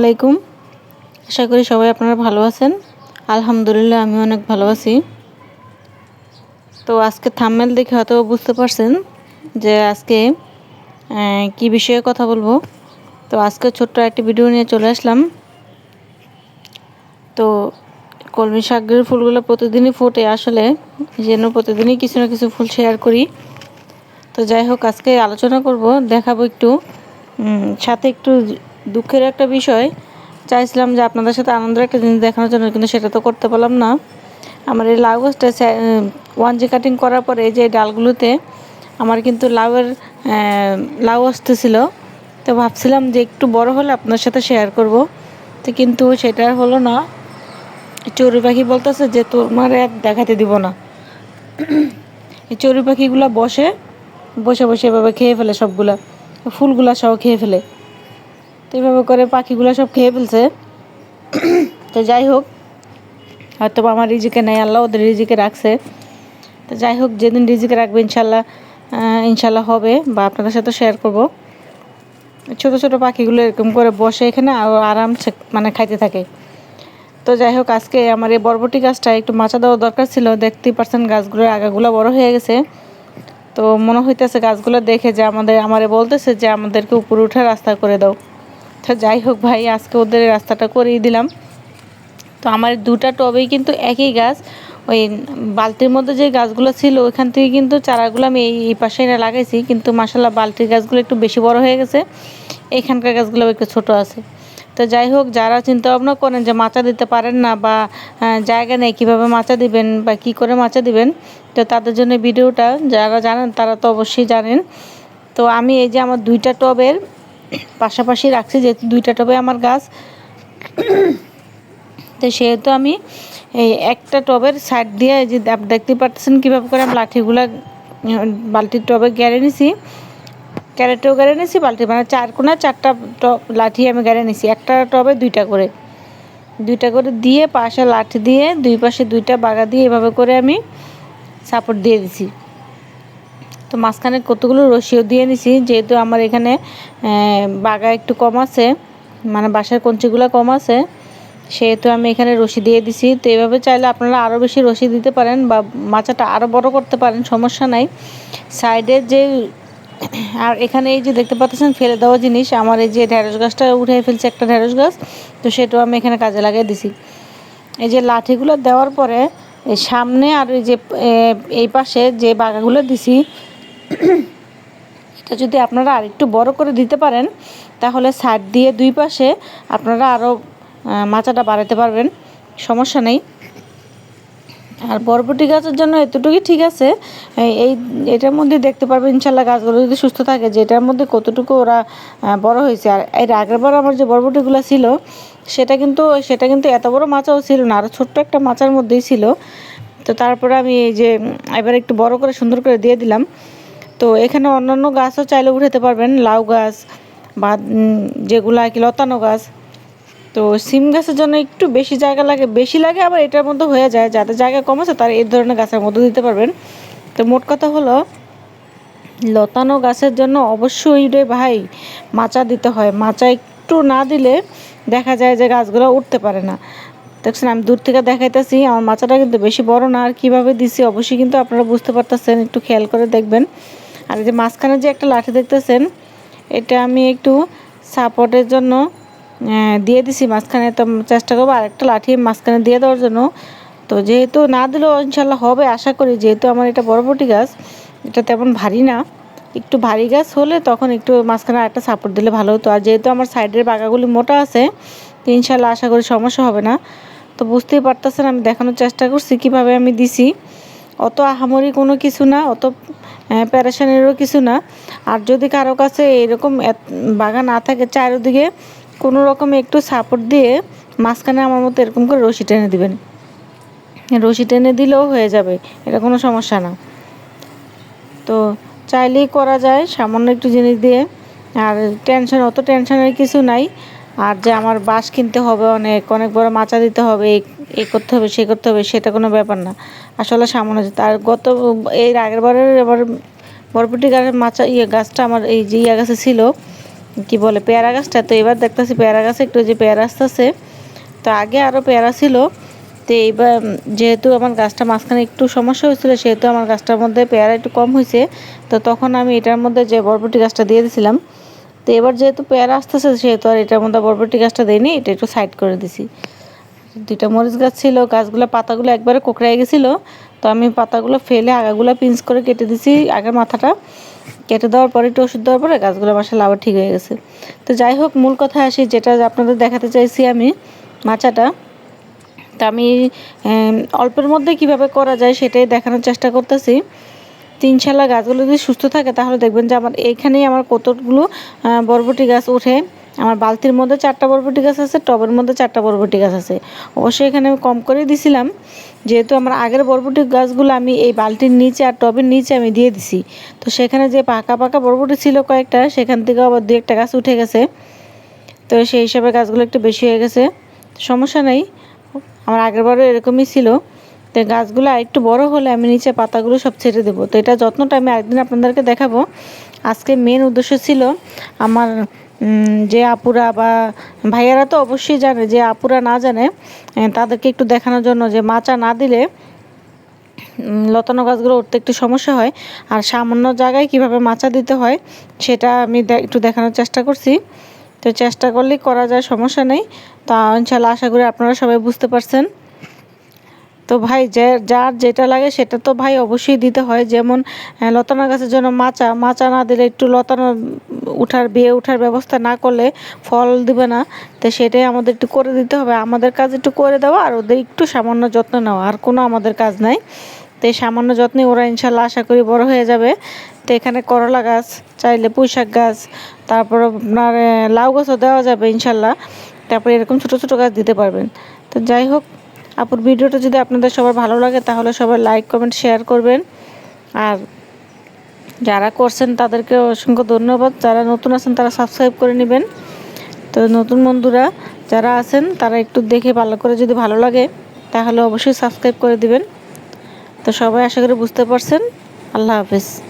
আলাইকুম। আশা করি সবাই আপনারা ভালো আছেন। আলহামদুলিল্লাহ, আমি অনেক ভালো আছি। তো আজকে থাম্মেল দেখে হয়তো বুঝতে পারছেন যে আজকে কি বিষয়ে কথা বলব। তো আজকে ছোট্ট একটি ভিডিও নিয়ে চলে আসলাম। তো কলমি শাকের ফুলগুলো প্রতিদিনই ফোটে আসলে, যেন প্রতিদিনই কিছু না কিছু ফুল শেয়ার করি। তো যাই হোক, আজকে আলোচনা করব, দেখাবো একটু সাথে একটু দুঃখের একটা বিষয়। চাইছিলাম যে আপনাদের সাথে আনন্দের একটা জিনিস দেখানোর জন্য, কিন্তু সেটা তো করতে পারলাম না। আমার এই লাউ গাছটা ওয়ান জি কাটিং করার পরে যে ডালগুলোতে আমার কিন্তু লাউয়ের লাউ আসতেছিল। তো ভাবছিলাম যে একটু বড় হলে আপনার সাথে শেয়ার করব। তো কিন্তু সেটা হলো না। চড়ুই পাখি বলতেছে যে, তোমার আর দেখাতে দিব না। এই চড়ুই পাখিগুলো বসে বসে বসে এভাবে খেয়ে ফেলে সবগুলা। ফুলগুলা সব খেয়ে ফেলে। তো এইভাবে করে পাখিগুলো সব খেয়ে ফেলছে। তো যাই হোক হয়তো আমার রিজিকে নেই, আল্লাহ ওদের রিজিকে রাখছে। তো যাই হোক, যেদিন রিজিকে রাখবে ইনশাল্লাহ ইনশাল্লাহ হবে বা আপনাদের সাথে শেয়ার করব। ছোট ছোট পাখিগুলো এরকম করে বসে এখানে আর আরামসে মানে খাইতে থাকে। তো যাই হোক, আজকে আমার এই বরবটি গাছটা একটু মাচা দেওয়া দরকার ছিল। দেখতেই পারছেন গাছগুলোর আগাগুলো বড় হয়ে গেছে। তো মনে হইতেছে গাছগুলো দেখে যে আমাদের, আমারে বলতেছে যে আমাদেরকে উপরে উঠে রাস্তা করে দাও। তো যাই হোক ভাই, আজকে ওদের রাস্তাটা করেই দিলাম। তো আমার দুটা টবেই কিন্তু একই গাছ। ওই বালতির মধ্যে যে গাছগুলো ছিল, ওইখান থেকে কিন্তু চারাগুলো আমি এই এই পাশে এনে লাগাইছি, কিন্তু মাসাল্লাহ বালতির গাছগুলো একটু বেশি বড় হয়ে গেছে। এইখানকার গাছগুলো একটু ছোট আছে। তো যাই হোক, যারা চিন্তা ভাবনা করেন যে মাচা দিতে পারেন না বা জায়গা নেই কীভাবে মাচা দিবেন বা কি করে মাচা দিবেন, তো তাদের জন্য ভিডিওটা, যারা জানেন তারা তো অবশ্যই জানেন। তো আমি এই যে আমার দুইটা টবের পাশাপাশি রাখছি যেহেতু দুইটা টবে আমার গাছ। তো সেহেতু আমি এই একটা টবের সাইড দিয়ে যে দেখতে পাচ্ছেন কীভাবে করে আমি লাঠিগুলা বালতির টবে গেড়ে নিছি। ক্যারেটেও গেড়ে নিছি, বালতি মানে চার কোনা চারটা টব লাঠি আমি গেড়ে নিছি, একটা টবে দুইটা করে। দুইটা করে দিয়ে পাশে লাঠি দিয়ে দুই পাশে দুইটা বাগা দিয়ে এভাবে করে আমি সাপোর্ট দিয়ে দিছি। তো মাঝখানে কতগুলো রশিও দিয়ে নিছি, যেহেতু আমার এখানে বাগা একটু কম আছে মানে বাসার কঞ্চিগুলো কম আছে, সেহেতু আমি এখানে রশি দিয়ে দিছি। তো এভাবে চাইলে আপনারা আরও বেশি রশি দিতে পারেন বা মাচাটা আরও বড় করতে পারেন, সমস্যা নাই। সাইডের যে, আর এখানে এই যে দেখতে পাচ্ছেন, ফেলে দেওয়া জিনিস, আমার এই যে ঢেঁড়স গাছটা উঠে ফেলছে একটা ঢেঁড়স গাছ, তো সেটাও আমি এখানে কাজে লাগিয়ে দিছি। এই যে লাঠিগুলো দেওয়ার পরে সামনে আর এই যে এই পাশে যে বাগাগুলো দিছি এটা যদি আপনারা আরেকটু বড় করে দিতে পারেন, তাহলে সাইড দিয়ে দুই পাশে আপনারা আরও মাচাটা বাড়াতে পারবেন। সমস্যা নেই। আর বরবটি গাছের জন্য এতটুকুই ঠিক আছে। এই- এটার মধ্যে দেখতে পারবেন ইনশাল্লাহ গাছগুলো যদি সুস্থ থাকে, যে এটার মধ্যে কতটুকু ওরা বড় হয়েছে। আর এর আগের বার আমার যে বরবটিগুলো ছিল, সেটা কিন্তু সেটা কিন্তু এত বড় মাচাও ছিল না, আর ছোট্ট একটা মাচার মধ্যেই ছিল। তো তারপরে আমি এই যে, এবার একটু বড় করে সুন্দর করে দিয়ে দিলাম। তো এখানে অন্যান্য গাছও চাইলে উঠাতে পারবেন, লাউ গাছ বা যেগুলো আর কি লতানো গাছ। তো সিম গাছের জন্য একটু বেশি জায়গা লাগে, বেশি লাগে আবার এটার মধ্যে হয়ে যায়, যাদের জায়গা কম আছে তারা এই ধরনের গাছের মধ্যে দিতে পারবেন। তো মোট কথা হলো, লতানো গাছের জন্য অবশ্যই রে ভাই মাচা দিতে হয়। মাচা একটু না দিলে দেখা যায় যে গাছগুলো উঠতে পারে না। দেখছেন, আমি দূর থেকে দেখাইতেছি, আমার মাচাটা কিন্তু বেশি বড় না, আর কীভাবে দিছি অবশ্যই কিন্তু আপনারা বুঝতে পারতেছেন, একটু খেয়াল করে দেখবেন। আর যে মাঝখানে যে একটা লাঠি দেখতেছেন, এটা আমি একটু সাপোর্টের জন্য দিয়ে দিছি। মাঝখানে তো চেষ্টা করব আরেকটা লাঠি মাঝখানে দিয়ে দেওয়ার জন্য। তো যেহেতু না দিলেও ইনশাল্লাহ হবে, আশা করি যেহেতু আমার এটা বরবটি গাছ, এটা তেমন ভারী না। একটু ভারী গাছ হলে তখন একটু মাঝখানে একটা সাপোর্ট দিলে ভালো হতো। আর যেহেতু আমার সাইডের বাগাগুলি মোটা আছে, তো ইনশাল্লাহ আশা করি সমস্যা হবে না। তো বুঝতেই পারতেছেন, আমি দেখানোর চেষ্টা করছি, কীভাবে আমি দিছি। অত আহামরি কোনো কিছু না, অত প্যারেশানেরও কিছু না। আর যদি কারও কাছে এরকম বাগান না থাকে চারিদিকে, কোনো রকম একটু সাপোর্ট দিয়ে মাঝখানে আমার মতো এরকম করে রশি টেনে দিবেন। রশি টেনে দিলেও হয়ে যাবে, এটা কোনো সমস্যা না। তো চাইলেই করা যায়, সামান্য একটু জিনিস দিয়ে। আর টেনশন অত টেনশনের কিছু নাই। আর যে আমার বাঁশ কিনতে হবে অনেক অনেক বড় মাচা দিতে হবে, এই করতে হবে, সে করতে হবে, সেটা কোনো ব্যাপার না। আসলে সামান্য যেত আর গত, এর আগের বারের, এবার বরবটি গাছের মাচা ইয়ে গাছটা আমার এই যে ইয়া গাছে ছিল, কি বলে, পেয়ারা গাছটা, তো এবার দেখতেছি পেয়ারা গাছে একটু যে পেয়ারা আসতেছে। তো আগে আরও পেয়ারা ছিল, তো এইবার যেহেতু আমার গাছটা মাঝখানে একটু সমস্যা হয়েছিল, সেহেতু আমার গাছটার মধ্যে পেয়ারা একটু কম হয়েছে, তো তখন আমি এটার মধ্যে যে বরবটি গাছটা দিয়ে দিয়েছিলাম তো এবার যেহেতু পেয়ারা আসতেছে, সেহেতু আর এটার মধ্যে বরবটি গাছটা দিইনি, এটা একটু সাইড করে দিছি। দুইটা মরিচ গাছ ছিল, গাছগুলো পাতাগুলো একবারে কোকড়াই গেছিল, তো আমি পাতাগুলো ফেলে আগাগুলো পিঞ্চ করে কেটে দিছি আগের মাথাটা। কেটে দেওয়ার পরে, একটু ওষুধ দেওয়ার পরে গাছগুলো মাসাল আবার ঠিক হয়ে গেছে। তো যাই হোক, মূল কথা আসি, যেটা আপনাদের দেখাতে চাইছি আমি, মাচাটা। তা আমি অল্পের মধ্যে কীভাবে করা যায় সেটাই দেখানোর চেষ্টা করতেছি। তিনশালা গাছগুলো যদি সুস্থ থাকে, তাহলে দেখবেন যে আমার এইখানেই আমার কতগুলো বরবটি গাছ ওঠে। আমার বালতির মধ্যে চারটা বরবটি গাছ আছে, টবের মধ্যে চারটা বরবটি গাছ আছে। অবশ্যই এখানে আমি কম করে দিছিলাম। যেহেতু আমার আগের বরবটি গাছগুলো আমি এই বালতির নিচে আর টবের নিচে আমি দিয়ে দিছি। তো সেখানে যে পাকা পাকা বরবটি ছিল কয়েকটা, সেখান থেকে আবার দু একটা গাছ উঠে গেছে। তো সেই হিসাবে গাছগুলো একটু বেশি হয়ে গেছে। সমস্যা নেই। আমার আগের বারও এরকমই ছিল। তো গাছগুলো আরেকটু বড় হলে আমি নিচে পাতাগুলো সব ছেড়ে দেবো। তো এটা যত্নটা আমি একদিন আপনাদেরকে দেখাবো। আজকে মেন উদ্দেশ্য ছিল আমার যে আপুরা বা ভাইয়ারা তো অবশ্যই জানে, যে আপুরা না জানে তাদেরকে একটু দেখানোর জন্য যে মাচা না দিলে লতানো গাছগুলো উঠতে একটু সমস্যা হয়। আর সামান্য জায়গায় কীভাবে মাচা দিতে হয়, সেটা আমি একটু দেখানোর চেষ্টা করছি। তো চেষ্টা করলেই করা যায়, সমস্যা নেই। তা ইনশাল্লাহ আশা করি আপনারা সবাই বুঝতে পারছেন। তো ভাই যার যেটা লাগে সেটা তো ভাই অবশ্যই দিতে হয়। যেমন লতানো গাছের জন্য মাচা মাচা না দিলে একটু লতানো উঠার, বিয়ে উঠার ব্যবস্থা না করলে ফল দিবে না, তো সেটাই আমাদের একটু করে দিতে হবে। আমাদের কাজ একটু করে দেওয়া আর ওদের একটু সামান্য যত্ন নেওয়া, আর কোনো আমাদের কাজ নাই। তো এই সামান্য যত্নে ওরা ইনশাল্লাহ আশা করি বড় হয়ে যাবে। তো এখানে করলা গাছ, চাইলে পুঁইশাক গাছ, তারপর আপনার লাউ গাছও দেওয়া যাবে ইনশাল্লাহ। তারপরে এরকম ছোটো ছোটো গাছ দিতে পারবেন। তো যাই হোক আপুর ভিডিওটা যদি আপনাদের সবার ভালো লাগে, তাহলে সবাই লাইক কমেন্ট শেয়ার করবেন। আর যারা করছেন, তাদেরকে অসংখ্য ধন্যবাদ। যারা নতুন আছেন, তারা সাবস্ক্রাইব করে নেবেন। তো নতুন বন্ধুরা যারা আছেন, তারা একটু দেখে ভালো করে যদি ভালো লাগে, তাহলে অবশ্যই সাবস্ক্রাইব করে দিবেন। তো সবাই আশা করি বুঝতে পারছেন। আল্লাহ হাফিজ।